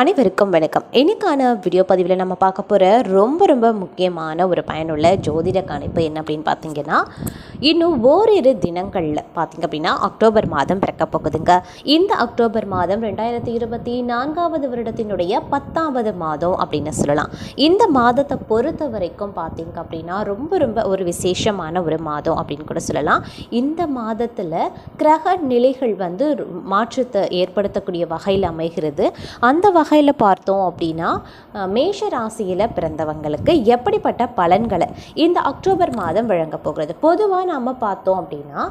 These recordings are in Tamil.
அனைவருக்கும் வணக்கம். இன்றைக்கான வீடியோ பதிவில் நம்ம பார்க்க போகிற ரொம்ப ரொம்ப முக்கியமான ஒரு பயனுள்ள ஜோதிட கணிப்பு என்ன அப்படின்னு பார்த்தீங்கன்னா இன்னும் ஓரிரு தினங்களில் பார்த்தீங்க அப்படின்னா அக்டோபர் மாதம் பிறக்க போகுதுங்க. இந்த அக்டோபர் மாதம் ரெண்டாயிரத்தி இருபத்தி நான்காவது வருடத்தினுடைய பத்தாவது மாதம் அப்படின்னு சொல்லலாம். இந்த மாதத்தை பொறுத்த வரைக்கும் பார்த்தீங்க அப்படின்னா ரொம்ப ரொம்ப ஒரு விசேஷமான ஒரு மாதம் அப்படின்னு கூட சொல்லலாம். இந்த மாதத்தில் கிரக நிலைகள் வந்து மாற்றத்தை ஏற்படுத்தக்கூடிய வகையில் அமைகிறது. அந்த வகையில் பார்த்தோம் அப்படின்னா மேஷ ராசியில் பிறந்தவங்களுக்கு எப்படிப்பட்ட பலன்களை இந்த அக்டோபர் மாதம் வழங்க போகிறது? பொதுவாக நாம் பார்த்தோம் அப்படின்னா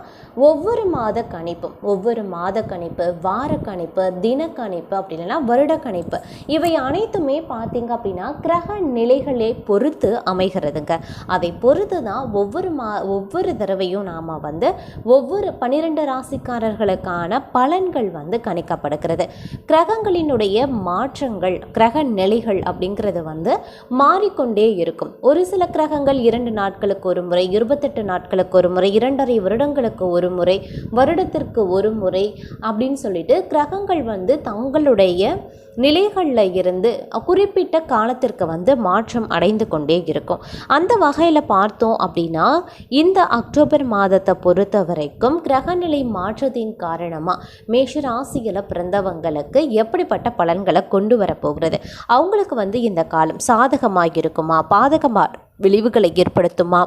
ஒவ்வொரு மாத கணிப்பும் ஒவ்வொரு மாத கணிப்பு வார கணிப்பு தின கணிப்பு அப்படி இல்லைன்னா வருட கணிப்பு இவை அனைத்துமே பார்த்தீங்க அப்படின்னா கிரக நிலைகளை பொறுத்து அமைகிறதுங்க. அதை பொறுத்து தான் ஒவ்வொரு மா ஒவ்வொரு தடவையும் நாம் வந்து ஒவ்வொரு பன்னிரெண்டு ராசிக்காரர்களுக்கான பலன்கள் வந்து கணிக்கப்படுகிறது. கிரகங்களினுடைய மா மாற்றங்கள் கிரக நிலைகள் அப்படிங்கிறது வந்து மாறிக்கொண்டே இருக்கும். ஒரு சில கிரகங்கள் இரண்டு நாட்களுக்கு ஒரு முறை இருபத்தெட்டு நாட்களுக்கு ஒரு முறை இரண்டரை வருடங்களுக்கு ஒரு முறை வருடத்திற்கு ஒரு முறை அப்படின்னு சொல்லிட்டு கிரகங்கள் வந்து தங்களுடைய நிலைகளில் இருந்து குறிப்பிட்ட காலத்திற்கு வந்து மாற்றம் அடைந்து கொண்டே இருக்கும். அந்த வகையில் பார்த்தோம் அப்படின்னா இந்த அக்டோபர் மாதத்தை பொறுத்த வரைக்கும் கிரகநிலை மாற்றத்தின் காரணமாக மேஷ ராசியில் பிறந்தவங்களுக்கு எப்படிப்பட்ட பலன்களை கொண்டு வரப்போகிறது அவங்களுக்கு வந்து இந்த காலம் சாதகமாக இருக்குமா பாதகமாக விளைவுகளை ஏற்படுத்துமா?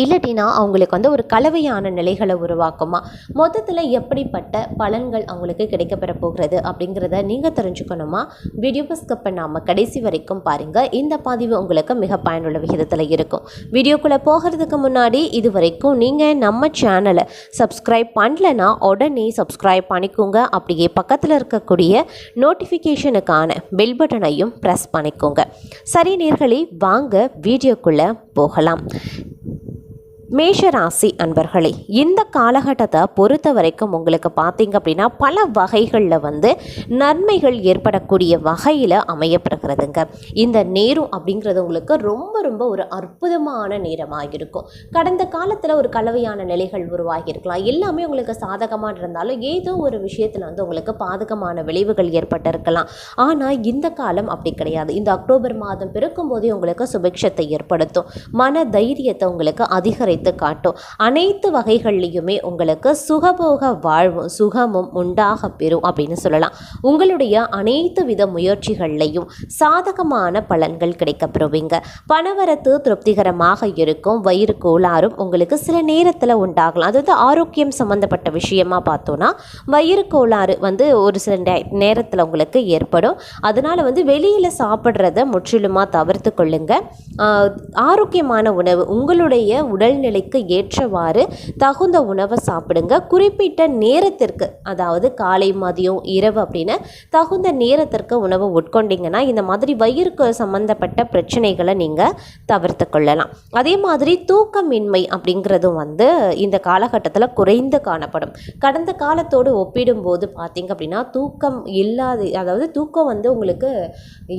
இல்லாட்டினா அவங்களுக்கு வந்து ஒரு கலவையான நிலைகளை உருவாக்குமா? மொத்தத்தில் எப்படிப்பட்ட பலன்கள் அவங்களுக்கு கிடைக்கப்பெற போகிறது அப்படிங்கிறத நீங்கள் தெரிஞ்சுக்கணுமா? வீடியோ ஸ்கிப் பண்ணாமல் கடைசி வரைக்கும் பாருங்கள் இந்த பதிவு உங்களுக்கு மிக பயனுள்ள விகிதத்தில் இருக்கும். வீடியோக்குள்ளே போகிறதுக்கு முன்னாடி இது வரைக்கும் நீங்கள் நம்ம சேனலை சப்ஸ்கிரைப் பண்ணலன்னா உடனே சப்ஸ்கிரைப் பண்ணிக்கோங்க. அப்படியே பக்கத்தில் இருக்கக்கூடிய நோட்டிஃபிகேஷனுக்கான பெல் பட்டனையும் ப்ரெஸ் பண்ணிக்கோங்க. சரி நேர்களே வாங்க வீடியோக்குள்ளே போகலாம். மேஷராசி அன்பர்களே இந்த காலகட்டத்தை பொறுத்த வரைக்கும் உங்களுக்கு பார்த்தீங்க அப்படின்னா பல வகைகளில் வந்து நன்மைகள் ஏற்படக்கூடிய வகையில் அமையப்படுகிறதுங்க. இந்த நேரம் அப்படிங்கிறது உங்களுக்கு ரொம்ப ரொம்ப ஒரு அற்புதமான நேரமாக இருக்கும் கடந்த காலத்தில் ஒரு கலவையான நிலைகள் உருவாகி இருக்கலாம் எல்லாமே உங்களுக்கு சாதகமாக இருந்தாலும் ஏதோ ஒரு விஷயத்தில் வந்து உங்களுக்கு பாதகமான விளைவுகள் ஏற்பட்டிருக்கலாம். ஆனால் இந்த காலம் அப்படி கிடையாது. இந்த அக்டோபர் மாதம் பிறக்கும் போதே உங்களுக்கு சுபிக்ஷத்தை ஏற்படுத்தும். மன தைரியத்தை உங்களுக்கு அதிகரித்து காட்டும். அனைத்து வகைகள்லையுமே உங்களுக்கு சுகபோக வாழ்வும் சுகமும் உண்டாக பெறும் அப்படின்னு சொல்லலாம். உங்களுடைய அனைத்து வித முயற்சிகள்லையும் சாதகமான பலன்கள் கிடைக்கப்பெறுவீங்க. பணவரத்து திருப்திகரமாக இருக்கும் வயிறு கோளாறும் உங்களுக்கு சில நேரத்தில் உண்டாகலாம். அதாவது ஆரோக்கியம் சம்மந்தப்பட்ட விஷயமா பார்த்தோன்னா வயிறு கோளாறு வந்து ஒரு சில நே- நேரத்தில் உங்களுக்கு ஏற்படும். அதனால் வந்து வெளியில் சாப்பிட்றத முற்றிலுமாக தவிர்த்து கொள்ளுங்க. ஆரோக்கியமான உணவு உங்களுடைய உடல்நிலைக்கு ஏற்றவாறு தகுந்த உணவை சாப்பிடுங்க. குறிப்பிட்ட நேரத்திற்கு அதாவது காலை மதியம் இரவு அப்படின்னு தகுந்த நேரத்திற்கு உணவு உட்கொண்டீங்கன்னா இந்த மாதிரி வயிறுக்கு சம்மந்தப்பட்ட பிரச்சனைகளை நீங்கள் தவிர்த்து கொள்ளலாம். அதே மாதிரி தூக்கமின்மை அப்படிங்கிறதும் வந்து இந்த காலகட்டத்தில் குறைந்து காணப்படும். கடந்த காலத்தோடு ஒப்பிடும்போது பார்த்தீங்க அப்படின்னா தூக்கம் இல்லாது அதாவது தூக்கம் வந்து உங்களுக்கு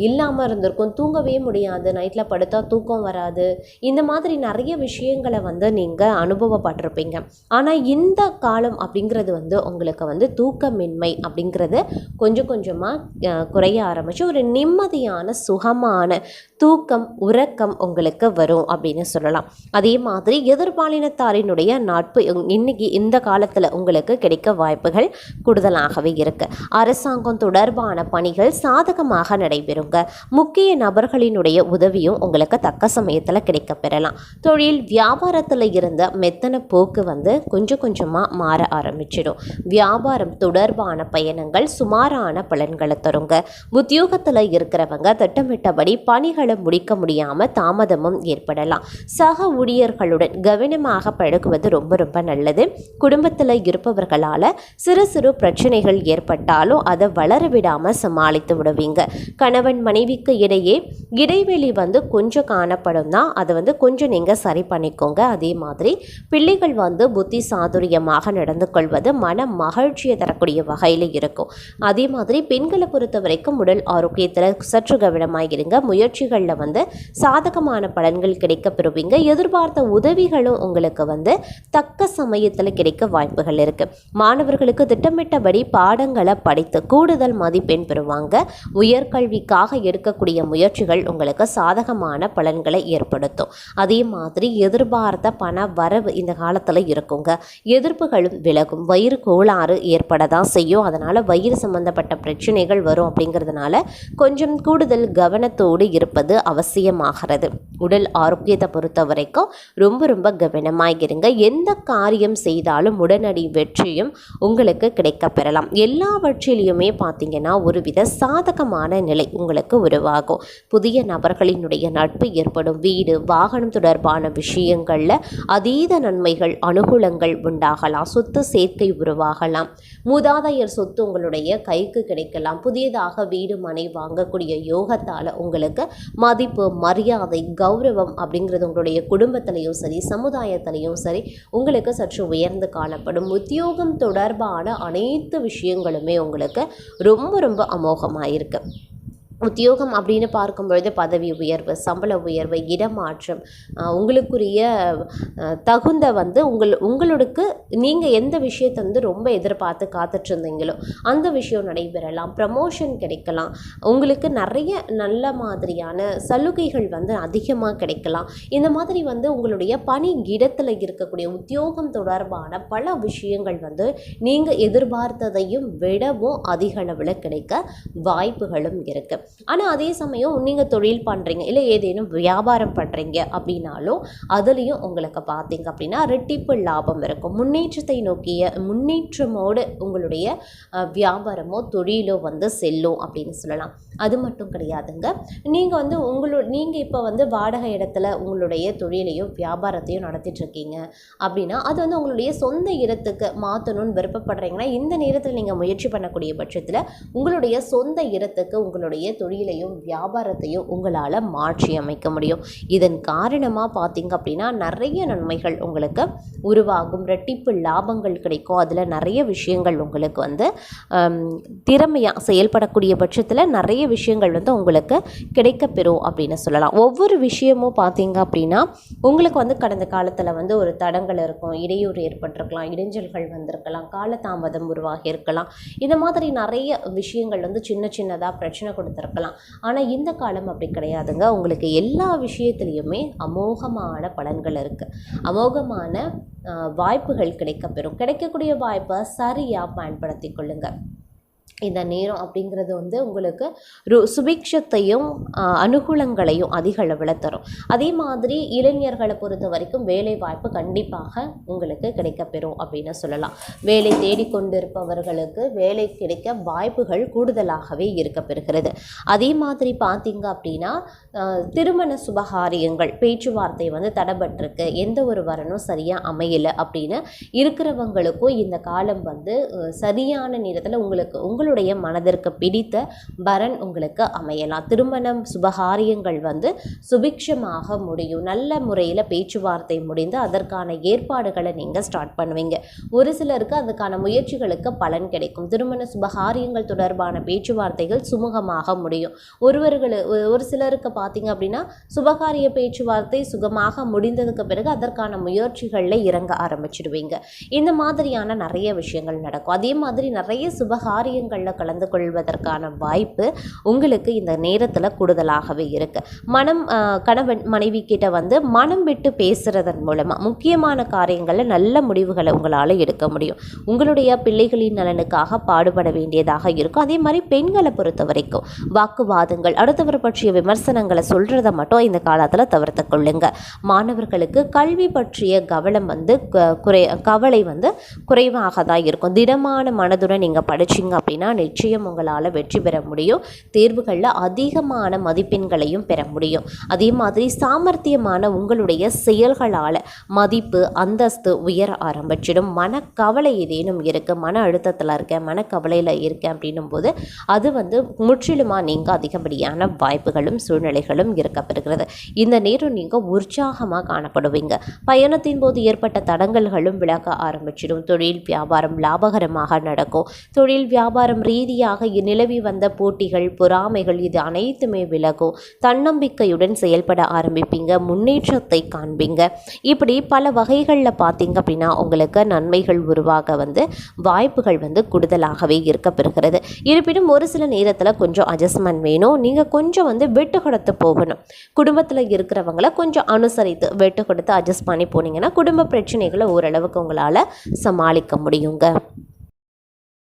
இல்லாமல் இருந்திருக்கும். தூங்கவே முடியாது. நைட்டில் படுத்தா தூக்கம் வராது. இந்த மாதிரி நிறைய விஷயங்களை வந்து நீங்கள் அனுபவப்பட்டிருப்பீங்க. ஆனால் இந்த காலம் அப்படிங்கிறது வந்து உங்களுக்கு வந்து தூக்கமின்மை அப்படிங்கிறது கொஞ்சம் கொஞ்சமாக குறைய ஆரம்பிச்சு ஒரு நிம்மதியான சுகமான தூக்கம் உறக்கம் உங்களுக்கு வரும் அப்படின்னு சொல்லலாம். அதே மாதிரி எதிர்பாலினத்தாரினுடைய நட்பு இன்னைக்கு இந்த காலத்தில் உங்களுக்கு கிடைக்க வாய்ப்புகள் கூடுதலாகவே இருக்கு. அரசாங்கம் தொடர்பான பணிகள் சாதகமாக நடைபெறுங்க. முக்கிய நபர்களினுடைய உதவியும் உங்களுக்கு தக்க சமயத்தில் கிடைக்க பெறலாம் தொழில் வியாபார வியாபாரத்தில் இருந்த மெத்தன போக்கு வந்து கொஞ்சம் கொஞ்சமாக மாற ஆரம்பிச்சிடும். வியாபாரம் தொடர்பான பயணங்கள் சுமாரான பலன்களை தருங்க. உத்தியோகத்தில் இருக்கிறவங்க திட்டமிட்டபடி பணிகளை முடிக்க முடியாமல் தாமதமும் ஏற்படலாம். சக ஊழியர்களுடன் கவனமாக பழகுவது ரொம்ப ரொம்ப நல்லது. குடும்பத்தில் இருப்பவர்களால் சிறு சிறு பிரச்சனைகள் ஏற்பட்டாலும் அதை வளர விடாமல் சமாளித்து விடுவீங்க. கணவன் மனைவிக்கு இடையே இடைவெளி வந்து கொஞ்சம் காணப்படும் தான். அதை வந்து கொஞ்சம் நீங்கள் சரி பண்ணிக்கோங்க. அதே மாதிரி பிள்ளைகள் வந்து புத்தி சாதுரியமாக நடந்து கொள்வது மன மகிழ்ச்சியை தரக்கூடிய வகையில் இருக்கும். அதே மாதிரி பெண்களை பொறுத்த வரைக்கும் உடல் ஆரோக்கியத்தில் சற்று கவனமாக இருங்க. முயற்சிகளில் வந்து சாதகமான பலன்கள் கிடைக்க பெறுவீங்க. எதிர்பார்த்த உதவிகளும் உங்களுக்கு வந்து தக்க சமயத்தில் கிடைக்க வாய்ப்புகள் இருக்குது மாணவர்களுக்கு திட்டமிட்டபடி பாடங்களை படித்து கூடுதல் மதிப்பெண் பெறுவாங்க. உயர்கல்விக்காக எடுக்கக்கூடிய முயற்சிகள் உங்களுக்கு சாதகமான பலன்களை ஏற்படுத்தும். அதே மாதிரி எதிர்பார்த்த பண வரவு இந்த காலத்தில் இருக்குங்க. எதிர்ப்புகளும் விலகும். வயிறு கோளாறு ஏற்பட தான் செய்யும். அதனால் வயிறு சம்பந்தப்பட்ட பிரச்சனைகள் வரும் அப்படிங்கிறதுனால கொஞ்சம் கூடுதல் கவனத்தோடு இருப்பது அவசியமாகிறது. உடல் ஆரோக்கியத்தை பொறுத்த வரைக்கும் ரொம்ப ரொம்ப கவனமாக இருங்க எந்த காரியம் செய்தாலும் உடனடி வெற்றியும் உங்களுக்கு கிடைக்க பெறலாம் எல்லாவற்றிலையுமே பார்த்தீங்கன்னா ஒருவித சாதகமான நிலை உங்களுக்கு உருவாகும். புதிய நபர்களினுடைய நட்பு ஏற்படும். வீடு வாகனம் தொடர்பான விஷயங்களில் அதீத நன்மைகள் அனுகூலங்கள் உண்டாகலாம். சொத்து சேர்க்கை உருவாகலாம். மூதாதையர் சொத்து உங்களுடைய கைக்கு கிடைக்கலாம். புதியதாக வீடு மனை வாங்கக்கூடிய யோகத்தால் உங்களுக்கு மதிப்பு மரியாதை கௌரவம் அப்படிங்கிறது உங்களுடைய குடும்பத்திலையும் சரி சமுதாயத்திலையும் சரி உங்களுக்கு சற்று உயர்ந்து காணப்படும். உத்தியோகம் தொடர்பான அனைத்து விஷயங்களுமே உங்களுக்கு ரொம்ப ரொம்ப அமோகமாக இருக்குது உத்தியோகம் அப்படின்னு பார்க்கும் பொழுது பதவி உயர்வு சம்பள உயர்வு இடமாற்றம் உங்களுக்குரிய தகுந்த வந்து உங்கள் உங்களுக்கு நீங்கள் எந்த விஷயத்தை வந்து ரொம்ப எதிர்பார்த்து காத்துட்டு இருந்தீங்களோ அந்த விஷயம் நடைபெறலாம் ப்ரமோஷன் கிடைக்கலாம் உங்களுக்கு நிறைய நல்ல மாதிரியான சலுகைகள் வந்து அதிகமாக கிடைக்கலாம். இந்த மாதிரி வந்து உங்களுடைய பணி இடத்துல இருக்கக்கூடிய உத்தியோகம் தொடர்பான பல விஷயங்கள் வந்து நீங்கள் எதிர்பார்த்ததையும் விடவும் அதிக அளவில் கிடைக்க வாய்ப்புகளும் இருக்குது ஆனால் அதே சமயம் நீங்கள் தொழில் பண்ணுறீங்க இல்லை ஏதேனும் வியாபாரம் பண்ணுறீங்க அப்படின்னாலும் அதுலேயும் உங்களுக்கு பார்த்தீங்க அப்படின்னா ரெட்டிப்பு லாபம் இருக்கும். முன்னேற்றத்தை நோக்கிய முன்னேற்றமோடு உங்களுடைய வியாபாரமோ தொழிலோ வந்து செல்லும் அப்படின்னு சொல்லலாம். அது மட்டும் கிடையாதுங்க. நீங்கள் வந்து உங்களு நீங்கள் இப்போ வந்து வாடகை இடத்துல உங்களுடைய தொழிலையும் வியாபாரத்தையும் நடத்திட்டுருக்கீங்க அப்படின்னா அது வந்து உங்களுடைய சொந்த இடத்துக்கு மாற்றணும்னு விருப்பப்படுறீங்கன்னா இந்த நேரத்தில் நீங்கள் முயற்சி பண்ணக்கூடிய பட்சத்தில் உங்களுடைய சொந்த இடத்துக்கு உங்களுடைய தொழிலையும் வியாபாரத்தையும் உங்களால் மாற்றி அமைக்க முடியும். இதன் காரணமாக பார்த்தீங்க அப்படின்னா நிறைய நன்மைகள் உங்களுக்கு உருவாகும். ரெட்டிப்பு லாபங்கள் கிடைக்கும். அதில் நிறைய விஷயங்கள் உங்களுக்கு வந்து திறமையாக செயல்படக்கூடிய பட்சத்தில் நிறைய விஷயங்கள் வந்து உங்களுக்கு கிடைக்கப்பெறும் அப்படின்னு சொல்லலாம். ஒவ்வொரு விஷயமும் பார்த்தீங்க அப்படின்னா உங்களுக்கு வந்து கடந்த காலத்தில் வந்து ஒரு தடங்கள் இருக்கும். இடையூறு ஏற்பட்டிருக்கலாம். இடைஞ்சல்கள் வந்திருக்கலாம். காலதாமதம் உருவாகி இருக்கலாம். இந்த மாதிரி நிறைய விஷயங்கள் வந்து சின்ன சின்னதாக பிரச்சனை கொடுத்துருக்கலாம். ஆனால் இந்த காலம் அப்படி கிடையாதுங்க. உங்களுக்கு எல்லா விஷயத்துலேயுமே அமோகமான பலன்கள் இருக்குது அமோகமான வாய்ப்புகள் கிடைக்கப்பெறும். கிடைக்கக்கூடிய வாய்ப்பை சரியாக பயன்படுத்தி கொள்ளுங்கள் இந்த நேரம் அப்படிங்கிறது வந்து உங்களுக்கு ரு சுபிக்ஷத்தையும் அனுகூலங்களையும் அதிக அளவில் தரும். அதே மாதிரி இளைஞர்களை பொறுத்த வரைக்கும் வேலை வாய்ப்பு கண்டிப்பாக உங்களுக்கு கிடைக்கப்பெறும் அப்படின்னு சொல்லலாம். வேலை தேடிக்கொண்டிருப்பவர்களுக்கு வேலை கிடைக்க வாய்ப்புகள் கூடுதலாகவே இருக்கப்பெறுகிறது. அதே மாதிரி பார்த்தீங்க அப்படின்னா திருமண சுபகாரியங்கள் பேச்சுவார்த்தை வந்து தடைபட்டிருக்கு எந்த ஒரு வரனும் சரியாக அமையலை அப்படின்னு இருக்கிறவங்களுக்கும் இந்த காலம் வந்து சரியான நேரத்தில் உங்களுக்கு உங்களுடைய மனதிற்கு பிடித்த பரன் உங்களுக்கு அமையலாம். திருமணம் சுபகாரியங்கள் வந்து சுபிக்ஷமாக முடியும். நல்ல முறையில் பேச்சுவார்த்தை முடிந்து அதற்கான ஏற்பாடுகளை நீங்கள் ஸ்டார்ட் பண்ணுவீங்க. ஒரு சிலருக்கு அதுக்கான முயற்சிகளுக்கு பலன் கிடைக்கும். திருமண சுபகாரியங்கள் தொடர்பான பேச்சுவார்த்தைகள் சுமூகமாக முடியும். ஒருவர்கள் ஒரு- சிலருக்கு பார்த்தீங்க அப்படின்னா சுபகாரிய பேச்சுவார்த்தை சுகமாக முடிந்ததுக்கு பிறகு அதற்கான முயற்சிகளில் இறங்க ஆரம்பிச்சிடுவீங்க. இந்த மாதிரியான நிறைய விஷயங்கள் நடக்கும். அதே மாதிரி நிறைய சுபகாரியங்களில் கலந்து கொள்வதற்கான வாய்ப்பு உங்களுக்கு இந்த நேரத்தில் கூடுதலாகவே இருக்குது மனம் கணவன் மனைவி கிட்ட வந்து மனம் விட்டு பேசுகிறதன் மூலமாக முக்கியமான காரியங்களில் நல்ல முடிவுகளை உங்களால் எடுக்க முடியும். உங்களுடைய பிள்ளைகளின் நலனுக்காக பாடுபட வேண்டியதாக இருக்கும். அதே மாதிரி பெண்களை பொறுத்த வரைக்கும் வாக்குவாதங்கள் அடுத்தவர் பற்றிய விமர்சனங்களை சொல்கிறத மட்டும் இந்த காலத்தில் தவிர்த்து கொள்ளுங்க. மாணவர்களுக்கு கல்வி பற்றிய கவனம் வந்து குறை கவலை வந்து குறைவாக தான் இருக்கும். திடமான மனதுடன் நீங்கள் படிச்சீங்க அப்படின்னா அப்படின்னா நிச்சயம் உங்களால் வெற்றி பெற முடியும். தேர்வுகளில் அதிகமான மதிப்பெண்களையும் பெற முடியும். அதே மாதிரி சாமர்த்தியமான உங்களுடைய செயல்களால் மதிப்பு அந்தஸ்து உயர ஆரம்பிச்சிடும். மனக்கவலை ஏதேனும் இருக்குது மன அழுத்தத்தில் இருக்கேன் மனக்கவலையில் இருக்கேன் அப்படின்னும் போது அது வந்து முற்றிலுமாக நீங்கள் அதிகப்படியான வாய்ப்புகளும் சூழ்நிலைகளும் இருக்கப்பெறுகிறது இந்த நேரம் நீங்கள் உற்சாகமாக காணப்படுவீங்க. பயணத்தின் போது ஏற்பட்ட தடங்கல்களும் விலக ஆரம்பிச்சிடும். தொழில் வியாபாரம் லாபகரமாக நடக்கும். தொழில் வியாபாரம் ரீதியாக நிலவி வந்த போட்டிகள் பொறாமைகள் இது அனைத்துமே விலகும் தன்னம்பிக்கையுடன் செயல்பட ஆரம்பிப்பீங்க முன்னேற்றத்தை காண்பீங்க. இப்படி பல வகைகளில் பார்த்தீங்க அப்படின்னா உங்களுக்கு நன்மைகள் உருவாக வந்து வாய்ப்புகள் வந்து கூடுதலாகவே இருக்கப்பெறுகிறது இருப்பினும் ஒரு சில நேரத்தில் கொஞ்சம் அட்ஜஸ்ட்மெண்ட் வேணும். நீங்கள் கொஞ்சம் வந்து வெட்டு கொடுத்து போகணும். குடும்பத்தில் இருக்கிறவங்கள கொஞ்சம் அனுசரித்து வெட்டு கொடுத்து அட்ஜஸ்ட் பண்ணி போனீங்கன்னா குடும்ப பிரச்சனைகளை ஓரளவுக்கு உங்களால் சமாளிக்க முடியுங்க.